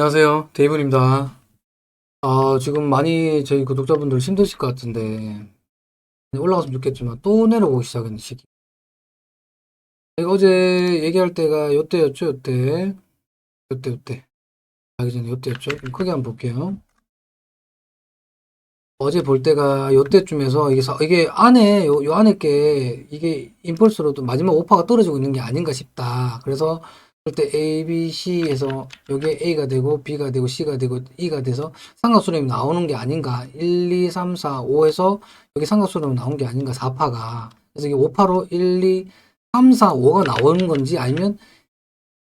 안녕하세요. 데이브입니다. 아, 지금 많이 저희 구독자분들 힘드실 것 같은데, 올라갔으면 좋겠지만, 또 내려오기 시작했는 시기. 제가 어제 얘기할 때가 요때였죠, 요때. 요때, 요때. 가기 전에 요때였죠. 좀 크게 한번 볼게요. 어제 볼 때가 요때쯤에서 이게, 사- 이게 안에, 요, 요 안에 게, 이게 임펄스로도 마지막 오파가 떨어지고 있는 게 아닌가 싶다. 그래서 그때 A, B, C에서 여기에 A가 되고 B가 되고 C가 되고 E가 돼서 삼각수렴이 나오는 게 아닌가. 1, 2, 3, 4, 5에서 여기 삼각수렴이 나온 게 아닌가 4파가. 그래서 이게 5파로 1, 2, 3, 4, 5가 나오는 건지 아니면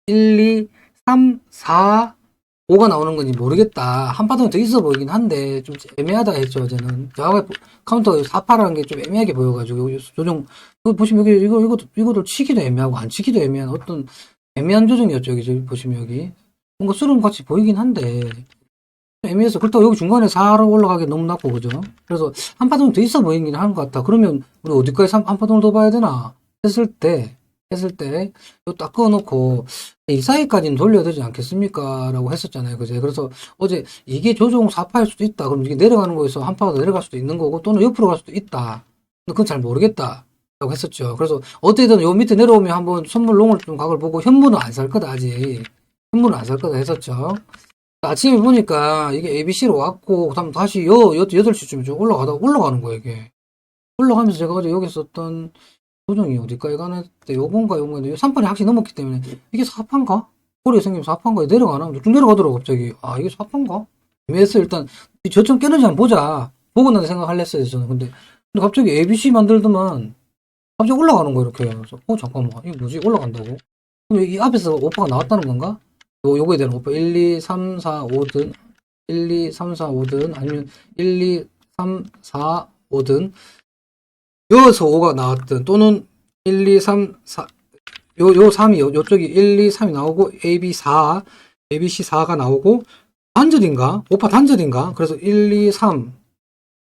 1, 2, 3, 4, 5가 나오는 건지 모르겠다. 한 파동이 더 있어 보이긴 한데 좀 애매하다 했죠 어제는. 정확하게 카운터가 4파라는 게 좀 애매하게 보여가지고 요 조정 보시면 여기 이거 이거 이거도 치기도 애매하고 안 치기도 애매한 어떤 애매한 조정이었죠, 여기 보시면 여기. 뭔가 수름 같이 보이긴 한데, 애매해서, 그렇다고 여기 중간에 4로 올라가기 너무 낮고, 그죠? 그래서 한 파동 더 있어 보이긴 하는 것 같다. 그러면 우리 어디까지 한, 한 파동을 더 봐야 되나? 했을 때, 했을 때, 이거 딱 그어놓고, 이 사이까지는 돌려야 되지 않겠습니까? 라고 했었잖아요, 그제? 그래서 어제 이게 조정 4파일 수도 있다. 그럼 이게 내려가는 거에서 한 파가 더 내려갈 수도 있는 거고, 또는 옆으로 갈 수도 있다. 근데 그건 잘 모르겠다. 라고 했었죠. 그래서 어떻게든 요 밑에 내려오면 한번 선물 롱을 좀 각을 보고 현무는 안 살 거다 아직 현무는 안 살 거다 했었죠. 아침에 보니까 이게 ABC로 왔고 그다음 다시 요, 요 8시쯤에 좀 올라가다가 올라가는 거예요 이게. 올라가면서 제가 어제 여기 썼던 조정이 어디까지 가는 때 요건가 요건가 3판이 확실히 넘었기 때문에 이게 4판가? 꼬리가 생기면 4판가에 내려가나? 쭉 내려가더라고 갑자기 아 이게 4판가? 애매했어 일단 이 저점 깨는지 한번 보자 보고 나서 생각할랬어요 저는 근데 근데 갑자기 ABC 만들더만 갑자기 올라가는 거야, 이렇게. 그래서, 어, 잠깐만. 이게 뭐지? 올라간다고? 그럼 이 앞에서 오빠가 나왔다는 건가? 요, 요거에 대한 오빠 1, 2, 3, 4, 5든, 1, 2, 3, 4, 5든, 아니면 1, 2, 3, 4, 5든, 여기서 5가 나왔든, 또는 1, 2, 3, 4, 요, 요 3이, 요, 요쪽이 1, 2, 3이 나오고, A, B 4, A, B, C 4가 나오고, 단절인가? 오빠 단절인가? 그래서 1, 2, 3,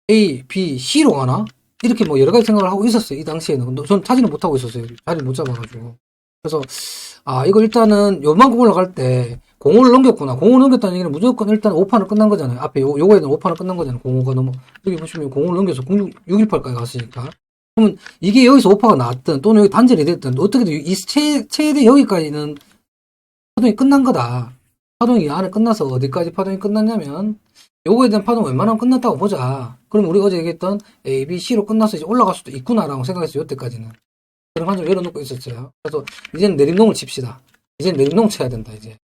A, B, C로 가나? 이렇게 뭐 여러 가지 생각을 하고 있었어요. 이 당시에는. 전 타지는 못하고 있었어요. 자리를 못 잡아가지고. 그래서, 아, 이거 일단은 요만큼 올라갈 때, 공호를 넘겼구나. 공호 넘겼다는 얘기는 무조건 일단 5판은 끝난 거잖아요. 앞에 요, 요거에는 5판은 끝난 거잖아요. 공호가 넘어. 여기 보시면 공호를 넘겨서 06, 618까지 갔으니까. 그러면 이게 여기서 5파가 나왔든, 또는 여기 단절이 됐든, 어떻게든 이 최, 최대 여기까지는 파동이 끝난 거다. 파동이 이 안에 끝나서 어디까지 파동이 끝났냐면, 요거에 대한 파동 웬만하면 끝났다고 보자. 그럼 우리가 어제 얘기했던 A, B, C로 끝나서 이제 올라갈 수도 있구나라고 생각했어요. 요때까지는. 그런 관점 열어놓고 있었어요. 그래서 이제는 내림동을 칩시다. 이제는 내림동 쳐야 된다, 이제.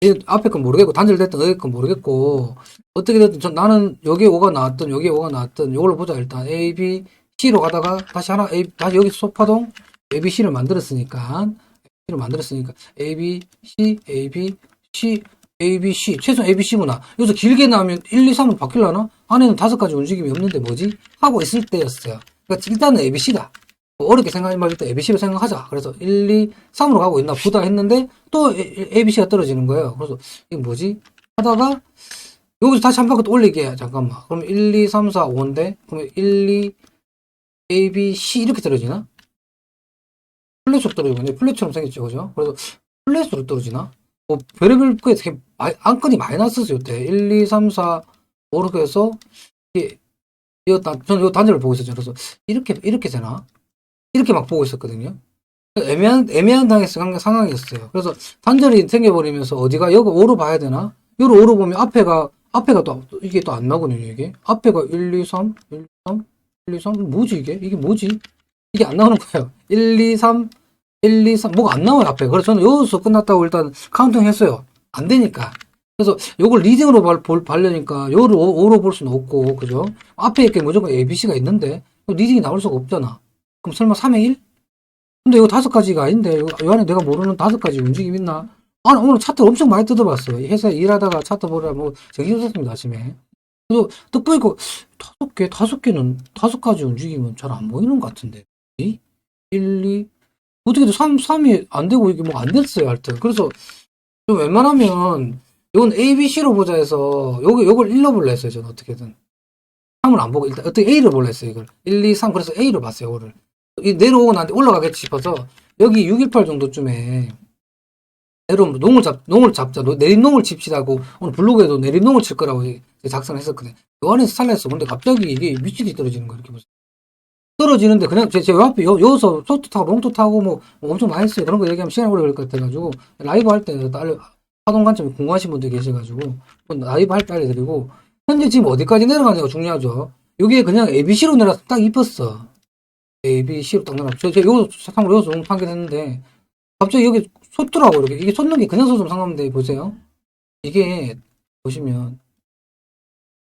이제 앞에 건 모르겠고, 단절됐든 어디 건 모르겠고, 어떻게 됐든 전 나는 여기에 5가 나왔든 여기에 5가 나왔든 요걸로 보자, 일단. A, B, C로 가다가 다시 하나, A, 다시 여기 소파동 A, B, C를 만들었으니까, C를 만들었으니까, A, B, C, A, B, C, A, B, C. 최소 A, B, C구나. 여기서 길게 나오면 1, 2, 3으로 바뀌려나? 안에는 다섯 가지 움직임이 없는데 뭐지? 하고 있을 때였어요. 그러니까 일단은 A, B, C다. 뭐 어렵게 생각하지 말고 일단 A, B, C로 생각하자. 그래서 1, 2, 3으로 가고 있나 보다 했는데 또 A, A, B, C가 떨어지는 거예요. 그래서 이게 뭐지? 하다가 여기서 다시 한 바퀴 또 올리게. 잠깐만. 그럼 1, 2, 3, 4, 5인데? 그러면 1, 2, A, B, C 이렇게 떨어지나? 플랫으로 떨어지고 있네. 플랫처럼 생겼죠. 그죠? 그래서 플랫으로 떨어지나? 뭐 별의별 게 되게 많이- 안건이 많이 났었어요. 이때 1, 2, 3, 4, 5 이렇게 해서 이게 이거 단, 저는 이 단절을 보고 있었죠. 그래서 이렇게 이렇게 되나? 이렇게 막 보고 있었거든요. 애매한 애매한 당했 상황이었어요. 그래서 단절이 생겨버리면서 어디가 여기 5로 봐야 되나? 여기 5로 보면 앞에가 앞에가 또 이게 또 안 나거든요. 이게 앞에가 1, 2, 3, 1, 2, 3, 1, 2, 3 뭐지 이게? 이게 뭐지? 이게 안 나오는 거예요. 1, 2, 3, 1, 2, 3 뭐가 안 나와요 앞에. 그래서 저는 여기서 끝났다고 일단 카운팅 했어요. 안 되니까. 그래서 요걸 리딩으로 발, 볼, 발려니까 요를 5, 로 볼 수는 없고 그죠? 앞에 이렇게 무조건 A, B, C가 있는데 리딩이 나올 수가 없잖아. 그럼 설마 3의 1? 근데 이거 다섯 가지가 아닌데 요, 요 안에 내가 모르는 다섯 가지 움직임 있나? 아 오늘 차트 엄청 많이 뜯어봤어. 이 회사에 일하다가 차트 보라 뭐 정신 없었습니다 아침에. 그래서 딱 보니까 다섯 개, 다섯 개는 다섯 가지 움직임은 잘 안 보이는 것 같은데. 1, 2, 어떻게든 3, 3이 안 되고 이게 뭐 안 됐어요, 하여튼. 그래서 좀 웬만하면 이건 A, B, C로 보자 해서 요거, 요걸 1로 볼라 했어요, 저는 어떻게든. 3을 안 보고 일단 어떻게 A를 볼라 했어요, 이걸. 1, 2, 3 그래서 A로 봤어요, 이거를. 이 내려오고 나한테 올라가겠지 싶어서 여기 618 정도쯤에 에로 농을 잡 농을 잡자 노- 내림농을 칩시다고 오늘 블로그에도 내림농을 칠 거라고 작성을 했었거든. 요 안에서 살라했어. 근데 갑자기 이게 미치게 떨어지는 거야 이렇게 보세요. 떨어지는데 그냥 제, 제 앞에 요, 여기서 소트 타고 롱토 타고 뭐, 뭐 엄청 많이 했어요. 그런 거 얘기하면 시간이 오래 걸릴 것 같아가지고 라이브 할때 알려 파동 관점이 궁금하신 분들이 계셔가지고 라이브 할때 알려드리고 현재 지금 어디까지 내려가냐가 중요하죠. 여기에 그냥 ABC로 내려서 딱 입었어. ABC로 딱 내려. 저, 저, 요거 사탕으로 여기서 롱 판게 됐는데 갑자기 여기 솟더라고 이렇게 이게 솟는 게 그냥 솟으면 상관없는데 보세요. 이게 보시면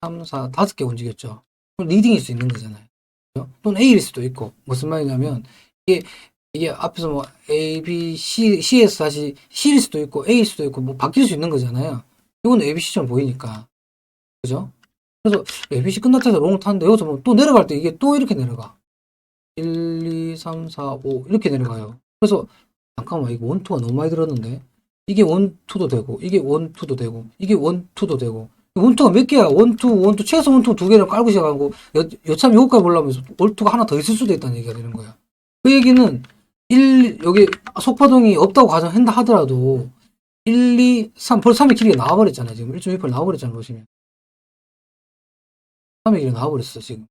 3, 4, 다섯 개 움직였죠. 그럼 리딩일 수 있는 거잖아요. 또는 A일 수도 있고 무슨 말이냐면 이게 이게 앞에서 뭐 A, B, C, C에서 다시 C일 수도 있고 A일 수도 있고 뭐 바뀔 수 있는 거잖아요. 이건 ABC처럼 보이니까 그죠? 그래서 ABC 끝났다 해서 롱을 탔는데 여기서 뭐 또 내려갈 때 이게 또 이렇게 내려가 1, 2, 3, 4, 5 이렇게 내려가요. 그래서 잠깐만 이거 원투가 너무 많이 들었는데 이게 원투도 되고 이게 원투도 되고 이게 원투도 되고 원투가 몇 개야? 원투, 원투, 최소 원투 두 개를 깔고 시작하고, 여, 여참 요거까지 보려면서 원투가 하나 더 있을 수도 있다는 얘기가 되는 거야. 그 얘기는, 1, 여기 속파동이 없다고 가정한다 하더라도, 1, 2, 3, 벌써 3의 길이가 나와버렸잖아요, 지금. 1.28 나와버렸잖아요, 보시면. 3의 길이가 나와버렸어, 지금.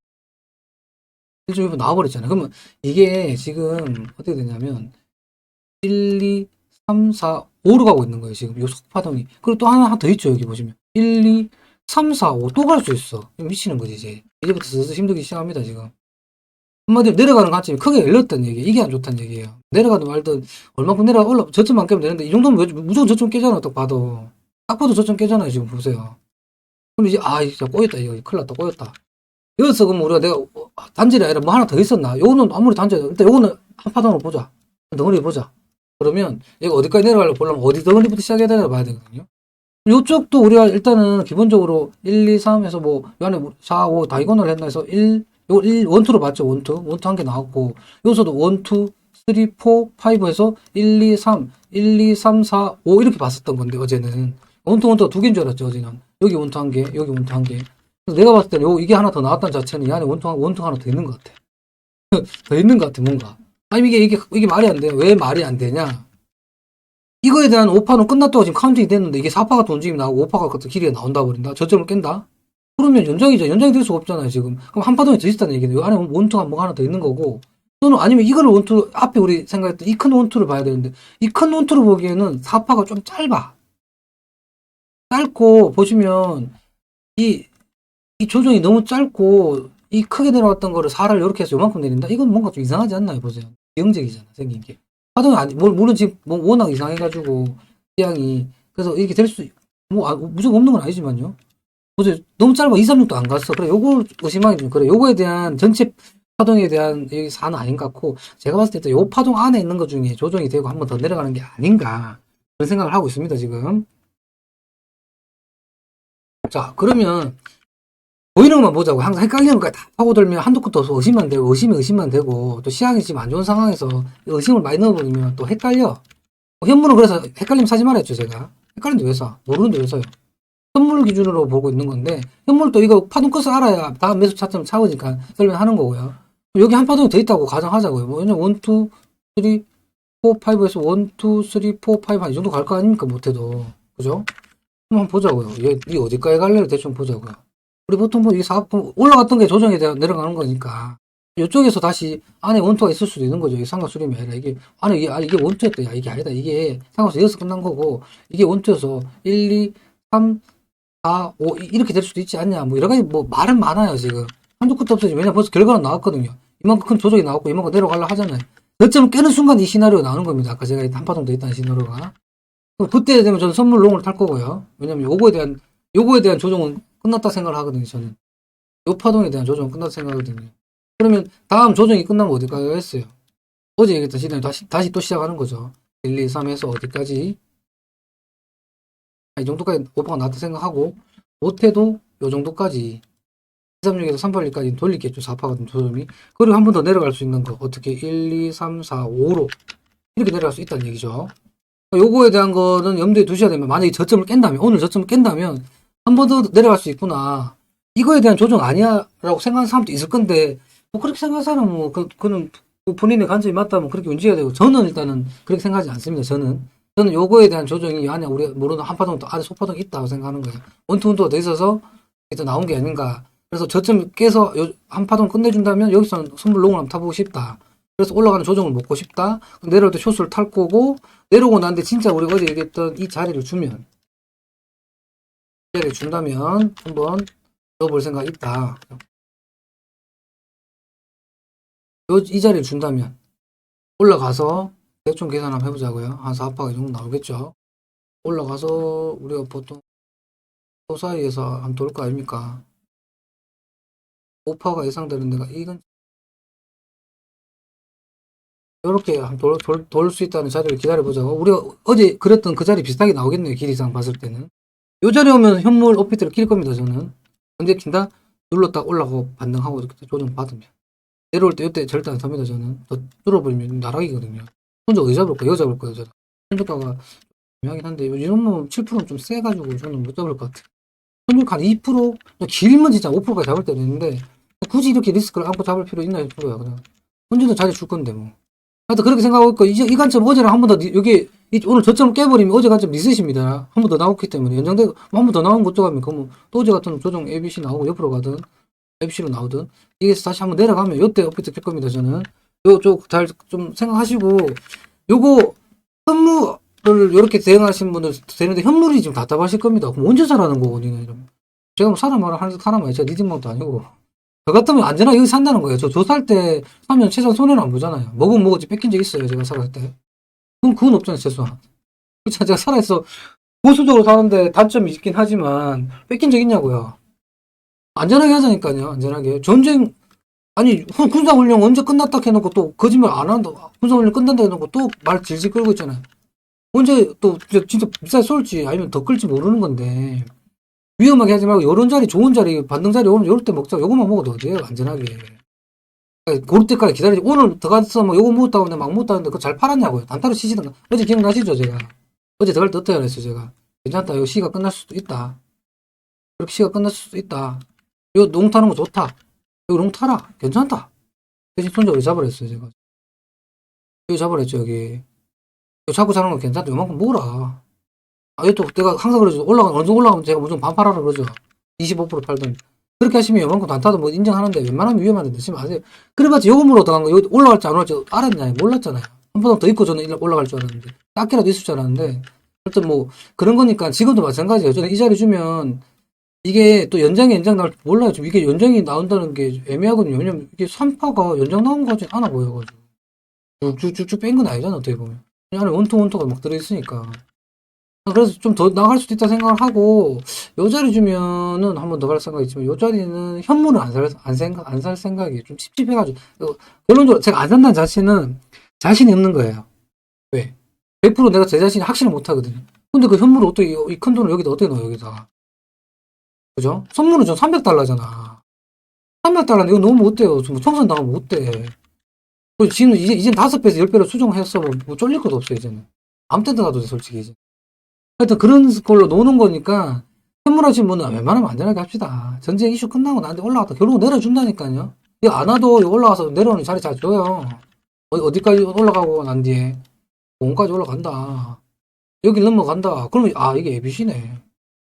1.28 나와버렸잖아요. 그러면 이게 지금 어떻게 되냐면, 1, 2, 3, 4, 5로 가고 있는 거예요, 지금. 요 속파동이. 그리고 또 하나, 하나 더 있죠, 여기 보시면. 1, 2, 3, 4, 5 또 갈 수 있어. 미치는 거지, 이제. 이제부터 슬슬 힘들기 시작합니다, 지금. 한마디로 내려가는 관점이 크게 열렸다는 얘기예요. 이게 안 좋다는 얘기예요. 내려가든 말든 얼마큼 내려가 올라 저점만 깨면 되는데 이 정도면 왜- 무조건 저점 깨잖아, 딱 봐도. 딱 봐도 저점 깨잖아요, 지금 보세요. 그럼 이제 아, 이제 꼬였다, 이거 큰일 났다, 꼬였다. 여기서 그럼 우리가 내가 어, 단절이 아니라 뭐 하나 더 있었나? 요거는 아무리 단절, 일단 요거는 한 파동으로 보자. 덩어리 보자. 그러면 얘가 어디까지 내려가려고 보려면 어디 덩어리부터 시작해야 되나 봐야 되거든요. 요쪽도 우리가 일단은 기본적으로 1, 2, 3에서 뭐, 요 안에 4, 5 다이고널 했나 해서 1, 요 1, 원투로 봤죠, 원투. 원투 한 개 나왔고, 여기서도 원투, 3, 4, 5에서 1, 2, 3, 1, 2, 3, 4, 5 이렇게 봤었던 건데, 어제는. 원투, 원투가 두 개인 줄 알았죠, 어제는. 여기 원투 한 개, 여기 원투 한 개. 내가 봤을 때는 요, 이게 하나 더 나왔다는 자체는 이 안에 원투, 원투 하나 더 있는 것 같아. 더 있는 것 같아, 뭔가. 아니, 이게, 이게, 이게 말이 안 돼요. 왜 말이 안 되냐? 이거에 대한 5파는 끝났다고 지금 카운팅이 됐는데 이게 4파 같은 움직임이 나오고 5파 같은 길이가 나온다 버린다. 저점을 깬다? 그러면 연장이죠. 연장이 될 수가 없잖아요, 지금. 그럼 한 파동이 더 있다는 얘기는 요 안에 원투가 뭐가 하나 더 있는 거고 또는 아니면 이거를 원투 앞에 우리 생각했던 이 큰 원투를 봐야 되는데 이 큰 원투를 보기에는 4파가 좀 짧아. 짧고 보시면 이, 이 조정이 너무 짧고 이 크게 내려왔던 거를 4를 이렇게 해서 요만큼 내린다? 이건 뭔가 좀 이상하지 않나요? 보세요. 영적이잖아, 생긴 게. 파동이 아니, 물- 물론 지금 뭐 워낙 이상해가지고, 취향이. 그래서 이렇게 될 수, 뭐, 아, 무조건 없는 건 아니지만요. 보세요. 너무 짧아. 2, 3, 6도 안 갔어. 그래, 요거 의심하기 좀 그래. 요거에 대한 전체 파동에 대한 여기 사는 아닌 것 같고, 제가 봤을 때 요 파동 안에 있는 것 중에 조정이 되고 한 번 더 내려가는 게 아닌가. 그런 생각을 하고 있습니다, 지금. 자, 그러면, 보이는 것만 보자고. 항상 헷갈리는 거까지 다 파고들면 한두 끝도 없어. 의심만 되고, 의심이 의심만 되고, 또 시향이 지금 안 좋은 상황에서 의심을 많이 넣어버리면 또 헷갈려. 어, 현물은 그래서 헷갈리면 사지 말았죠, 제가. 헷갈리는데 왜 사? 모르는데 왜 사요? 선물 기준으로 보고 있는 건데, 현물도 이거 파동 끝을 알아야 다음 매수 차점 차오니까 설명하는 거고요. 여기 한 파동이 더 있다고 가정하자고요. 뭐, 왜냐면 1, 2, 3, 4, 5에서 1, 2, 3, 4, 5 한 이 정도 갈 거 아닙니까, 못해도. 그죠? 한번 보자고요. 얘, 이 어디까지 갈래를 대충 보자고요. 우리 보통 뭐 이게 사 올라갔던 게 조정에 대해 내려가는 거니까 이쪽에서 다시 안에 원투가 있을 수도 있는 거죠. 이게 상관수렴이 아니라 이게 안에 이게 아 이게 원투였다. 야 이게 아니다. 이게 상관수 여기서 끝난 거고 이게 원투여서 1, 2, 3, 4, 5 이- 이렇게 될 수도 있지 않냐. 뭐 여러 가지 뭐 말은 많아요 지금 한두 끝도 없어지. 왜냐 벌써 결과는 나왔거든요. 이만큼 큰 조정이 나왔고 이만큼 내려가려 하잖아요. 저점을 깨는 순간 이 시나리오가 나오는 겁니다. 아까 제가 한 파동 더 있다는 시나리오가. 그때 되면 저는 선물 롱을 탈 거고요. 왜냐면 요거에 대한 요거에 대한 조정은 끝났다 생각을 하거든요, 저는. 요 파동에 대한 조정은 끝났다 생각하거든요. 그러면 다음 조정이 끝나면 어디까지 했어요? 어제 얘기했던 시나리오 다시, 다시 또 시작하는 거죠. 1, 2, 3에서 어디까지? 아, 이 정도까지 오퍼가 나왔다 생각하고, 못해도 요 정도까지 236에서 381까지 돌리겠죠, 4파 같은 조정이. 그리고 한 번 더 내려갈 수 있는 거. 어떻게 1, 2, 3, 4, 5로 이렇게 내려갈 수 있다는 얘기죠. 요거에 대한 거는 염두에 두셔야 되면, 만약에 저점을 깬다면, 오늘 저점을 깬다면, 한 번 더 내려갈 수 있구나. 이거에 대한 조정 아니야? 라고 생각하는 사람도 있을 건데, 뭐 그렇게 생각하는 사람은 뭐, 그, 그는 그 본인의 관점이 맞다면 그렇게 움직여야 되고, 저는 일단은 그렇게 생각하지 않습니다, 저는. 저는 요거에 대한 조정이 안에 우리 모르는 한파동 또 안에 소파동 있다고 생각하는 거예요. 원투원투가 돼 있어서 이게 나온 게 아닌가. 그래서 저점 깨서 요 한파동 끝내준다면 여기서는 선물 롱을 한번 타보고 싶다. 그래서 올라가는 조정을 먹고 싶다. 내려올 때 쇼스를 탈 거고 내려오고 난데 진짜 우리가 어제 얘기했던 이 자리를 주면 이 자리를 준다면 한번 넣어볼 생각이 있다. 요, 이 자리를 준다면 올라가서 대충 계산 한번 해보자고요. 한 4파가 이 정도 나오겠죠. 올라가서 우리가 보통 그 사이에서 한번 돌 거 아닙니까? 5파가 예상되는 데가 이건 이렇게 돌 수 있다는 자리를 기다려보자고. 우리가 어제 그랬던 그 자리 비슷하게 나오겠네요. 길이상 봤을 때는. 요 자리 오면 현물 오피트를 낄 겁니다. 저는. 언제 킨다? 눌렀다 올라가고 반등하고 이렇게 조정 받으면. 내려올 때 이때 절대 안 삽니다. 저는. 더 뚫어버리면 나락이거든요. 혼자 어디 잡을 거야? 여기 잡을 거예요. 저는. 현저가가 중요하긴 한데 이 정도면 7%는 좀 세가지고 저는 못 잡을 것 같아요. 현저가 한 2%? 길면 진짜 5%까지 잡을 때도 있는데 굳이 이렇게 리스크를 안고 잡을 필요 있나 싶어요. 그냥. 혼자도 자리 줄 건데 뭐. 하여튼 그렇게 생각하고 있고 이제 이 관점 어제랑 한 번 더 여기 이- 오늘 저점 깨버리면 어제 관점 리셋입니다. 한 번 더 나왔기 때문에 연장되고 한 번 더 나온 거 어쩌가면 그러면 또 어제 같은 조정 ABC 나오고 옆으로 가든 FC로 나오든 이게 다시 한번 내려가면 요때 업비트 될 겁니다. 저는 요쪽 잘 좀 생각하시고 요거 현물을 이렇게 대응하신 분들 되는데 현물이 지금 답답하실 겁니다. 그럼 언제 사라는 거고 니네 이러면 제가 뭐 사람 말을 하는 사람 아니죠. 리딩만도 아니고 저 같으면 안전하게 여기 산다는 거예요. 저 조사할 때 사면 최소한 손해는 안 보잖아요. 먹으면 먹었지 뺏긴 적 있어요. 제가 살았을 때. 그럼 그건 없잖아요. 최소한. 그렇죠. 제가 살아있어 보수적으로 사는데 단점이 있긴 하지만 뺏긴 적 있냐고요. 안전하게 하자니까요. 안전하게. 전쟁 아니 군- 군사훈련 언제 끝났다 해놓고 또 거짓말 안 한다. 군사훈련 끝난다 해놓고 또 말 질질 끌고 있잖아요. 언제 또 진짜, 비싸게 쏠지 아니면 더 끌지 모르는 건데 위험하게 하지 말고 요런 자리 좋은 자리 반등 자리 오늘 요럴 때 먹자 요것만 먹어도 어디에요 안전하게 고를 때까지 기다리지. 오늘 들어가서 뭐 요거 먹었다고 내가 막 먹었다는데 그거 잘 팔았냐고요. 단타로 치시던가. 어제 기억나시죠 제가? 어제 들어갈 때 어떻게 그랬어요 제가? 괜찮다. 요 시가 끝날 수도 있다. 그렇게 시가 끝날 수도 있다. 요 농 타는 거 좋다. 요 농 타라. 괜찮다. 대신 손잡이 잡으랬어요 제가? 여기 잡으랬죠 여기? 요 잡고 자는 거 괜찮다. 요만큼 먹어라. 아, 이또 내가 항상 그러죠. 올라가, 어느 정도 올라가면 제가 무조건 반팔하라 그러죠. 25% 팔던. 그렇게 하시면 요만큼 단타도 뭐 인정하는데 웬만하면 위험한데 넣지 마세요. 그래봤자 요금으로 들어간 거, 여기 올라갈지 안 올라갈지 알았냐? 몰랐잖아요. 한 번 더 있고 저는 올라갈 줄 알았는데. 깎이라도 있을 줄 알았는데. 하여튼 뭐, 그런 거니까 지금도 마찬가지예요. 저는 이 자리 주면 이게 또 연장이 연장 나올 줄 몰라요. 지금 이게 연장이 나온다는 게 애매하거든요. 왜냐면 이게 3파가 연장 나온 거 같진 않아 보여가지고. 쭉쭉쭉쭉 뺀 건 아니잖아, 어떻게 보면. 이 안에 원통 원통가 막 들어있으니까. 그래서 좀 더 나갈 수도 있다 생각을 하고 요 자리 주면은 한번 더 갈 생각이 있지만 요 자리는 현물은 안살안 생각 안 살 생각이 좀 찝찝해가지고 어, 결론적으로 제가 안 산다는 자체는 자신이 없는 거예요. 왜? 100% 내가 제 자신이 확신을 못 하거든요. 근데 그 현물을 어떻게 이 큰 돈을 여기다 어떻게 넣어 여기다 그죠? 선물은 전 300달러잖아. 300달러인데 이거 어때요? 뭐 청산 당하면 어때? 그리고 지금 이제 이제 다섯 배에서 열 배로 수정했어 뭐, 뭐 쫄릴 것도 없어 이제는 아무 때나 가도 돼 솔직히 이제. 하여튼 그런 걸로 노는 거니까 현물하신 분은 웬만하면 안전하게 합시다. 전쟁 이슈 끝나고 나한테 올라갔다 결국 내려준다니까요. 이거 안 와도 이거 올라가서 내려오는 자리 잘 줘요. 어디, 어디까지 올라가고 난 뒤에 공까지 올라간다. 여기 넘어간다. 그러면 아 이게 ABC네.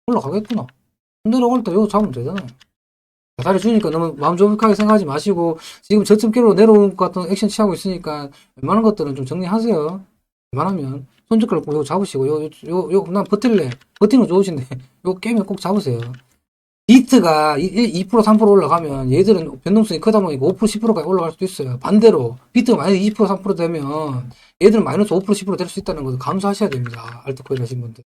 올라가겠구나. 내려갈 때 이거 잡으면 되잖아요. 다리 주니까 너무 마음 조급하게 생각하지 마시고 지금 저점 깨로 내려오는 것 같은 액션 취하고 있으니까 웬만한 것들은 좀 정리하세요. 웬만하면 손젓가락 꼭 잡으시고 요, 요, 요, 난 버틸래. 버티는 거 좋으신데 요 게임을 꼭 잡으세요. 비트가 2%, 3% 올라가면 얘들은 변동성이 크다 보니까 5%, 10%까지 올라갈 수도 있어요. 반대로 비트가 마이너스 2%, 3% 되면 얘들은 마이너스 5%, 10%될 수 있다는 것을 감수하셔야 됩니다. 알트코인 하신 분들.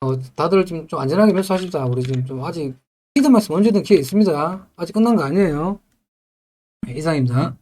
어, 다들 좀, 좀 안전하게 매수하십시다. 우리 지금 좀 아직 피드 말씀 언제든 기회 있습니다. 아직 끝난 거 아니에요. 네, 이상입니다.